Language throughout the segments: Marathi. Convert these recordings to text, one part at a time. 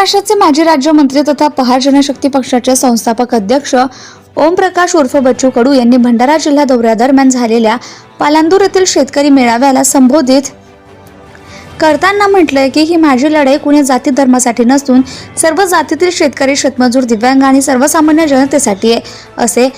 महाराष्ट्राचे माजी राज्यमंत्री तथा पहार जनशक्ती पक्षाचे संस्थापक अध्यक्ष ओमप्रकाश उर्फ बच्चू कडू यांनी भंडारा जिल्हा दौऱ्यादरम्यान झालेल्या पालांदूर येथील शेतकरी मेळाव्याला संबोधित करताना म्हटलंय की ही माझी लढाई कुणी जाती धर्मासाठी नसून सर्व जातीतील शेतकरी शेतमजूर दिव्यांग आणि सर्वसामान्य जनतेसाठी आहे असे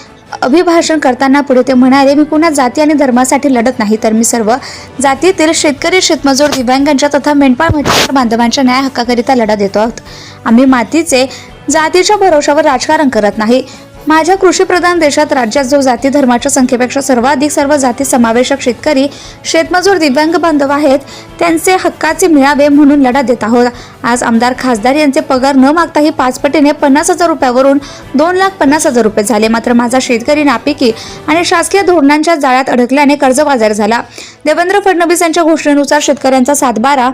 अभिभाषण करताना पुढे ते म्हणाले मी कुणा जाती आणि धर्मासाठी लढत नाही तर मी सर्व जातीतील शेतकरी शेतमजूर दिव्यांगांच्या तथा मेंढपाळ मच्छीमार बांधवांच्या न्याय हक्काकरिता लढा देतो आहोत. आम्ही मातीचे जातीच्या भरोशावर राजकारण करत नाही. माझ्या कृषीप्रधान देशात राज्यात जो जाती धर्माच्या संख्येपेक्षा सर्वाधिक सर्व जाती समावेशक शेतकरी शेतमजूर दिव्यांग बांधव आहेत त्यांचे हक्काचे मिळावे म्हणून लढा देत आहोत. आज आमदार खासदार यांचे पगार न मागताही पाच पटीने पन्नास हजार रुपयावरून दोन लाख पन्नास हजार रुपये झाले. मात्र माझा शेतकरी नापिकी आणि शासकीय धोरणांच्या जाळ्यात अडकल्याने कर्जबाजार झाला. देवेंद्र फडणवीस यांच्या घोषणेनुसार शेतकऱ्यांचा सातबारा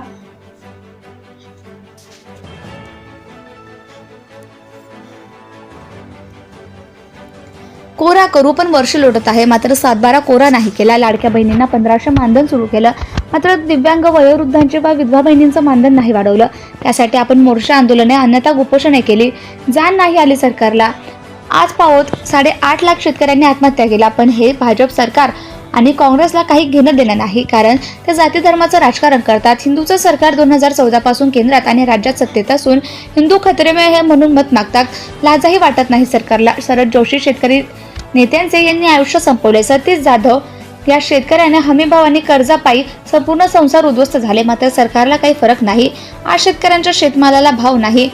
कोरा करू पण वर्ष लोटत आहे. मात्र सातबारा कोरा नाही केला. लाडक्या बहिणींना पंधराशे मानधन सुरू केलं. मात्र दिव्यांग वयोवृद्धांचे वा विधवा बहिणींचं मानधन नाही वाढवलं. त्यासाठी आपण मोर्चा आंदोलने अन्यथा उपोषणे केली. जाण नाही आली सरकारला. आज पावत साडेआठ लाख शेतकऱ्यांनी आत्महत्या केल्या. पण हे भाजप सरकार आणि काँग्रेसला काही घेणं देणं नाही. कारण ते जाती धर्माचं राजकारण करतात. हिंदूचं सरकार दोन हजार चौदा पासून केंद्रात आणि राज्यात सत्तेत असून हिंदू खतरेमय हे म्हणून मत मागतात. लाजही वाटत नाही सरकारला. शरद जोशी शेतकरी नेत्यांचे यांनी आयुष्य संपवले. सतीश जाधव या शेतकऱ्याने हमीभाव आणि कर्जापायी संपूर्ण संसार उद्ध्वस्त झाले. मात्र सरकारला काही फरक नाही. आज शेतकऱ्यांच्या शेतमालाला भाव नाही.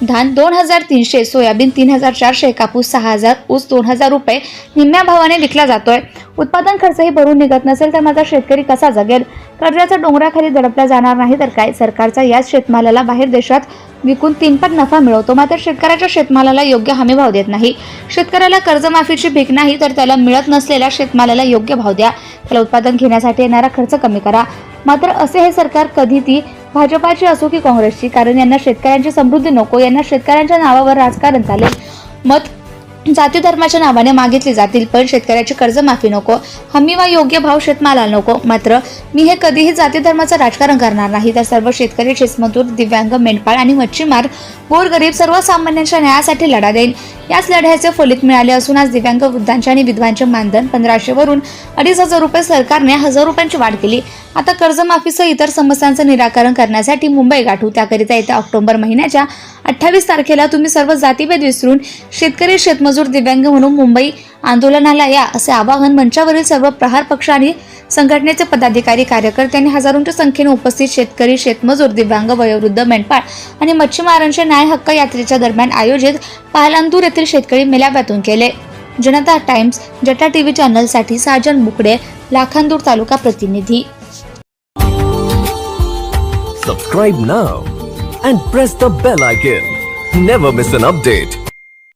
धान दोन हजार तीनशे सोयाबीन तीन हजार चारशे कापूस सहा हजार ऊस दोन हजार रुपये निम्म्या भावाने विकला जातोय. उत्पादन खर्चही भरून निघत नसेल तर माझा शेतकरी कसा जगेल? कर्जाचा डोंगराखाली दडपला जाणार नाही तर काय? सरकारचा याच शेतमालाला बाहेर देशात विकून तीनपट नफा मिळवतो. मात्र शेतकऱ्याच्या शेतमालाला योग्य हमी भाव देत नाही. शेतकऱ्याला कर्जमाफीची भीक नाही तर त्याला मिळत नसलेल्या शेतमालाला योग्य भाव द्या. त्याला उत्पादन घेण्यासाठी येणारा खर्च कमी करा. मात्र असे हे सरकार कधी ती भाजपाची असो की काँग्रेसची कारण यांना शेतकऱ्यांची समृद्धी नको यांना शेतकऱ्यांच्या नावावर राजकारण चालेल. मत जाती धर्माच्या नावाने मागितली जातील पण शेतकऱ्याची कर्जमाफी नको. हमी वा योग्य भाव शेतमाला नको. मात्र मी हे कधीही जाती धर्माचं राजकारण करणार नाही. तर सर्व शेतकरी शेतमजूर दिव्यांग मेंढपाळ आणि मच्छीमार गोरगरीब सर्वसामान्यांच्या न्यायासाठी लढा देईन याच लढ्याचे फलित मिळाले असून आज दिव्यांग वृद्धांचे आणि विधवांचे मानधन पंधराशे वरून अडीच हजार रुपये सरकारने हजार रुपयांची वाढ केली. आता कर्जमाफीसह इतर समस्यांचं निराकरण करण्यासाठी मुंबई गाठू. त्याकरिता येत्या ऑक्टोबर महिन्याच्या अठ्ठावीस तारखेला तुम्ही सर्व जातीभेद विसरून शेतकरी शेतमजूर दिव्यांग म्हणून मुंबई आंदोलनाला या असे आवाहन मंचावरील सर्व प्रहार पक्ष आणि संघटनेचे पदाधिकारी कार्यकर्त्यांनी हजारोंच्या संख्येने उपस्थित शेतकरी शेतमजूर दिव्यांग वयोवृद्ध मेंढपाळ आणि मच्छीमारांचे न्याय हक्क यात्रेच्या दरम्यान आयोजित पालांदूर येथील शेतकरी मेळाव्यातून केले जनता टाइम्स जटा टीव्ही चॅनलसाठी साजन बुकडे लाखांदूर तालुका प्रतिनिधी Subscribe now and press the bell icon. Never miss an update.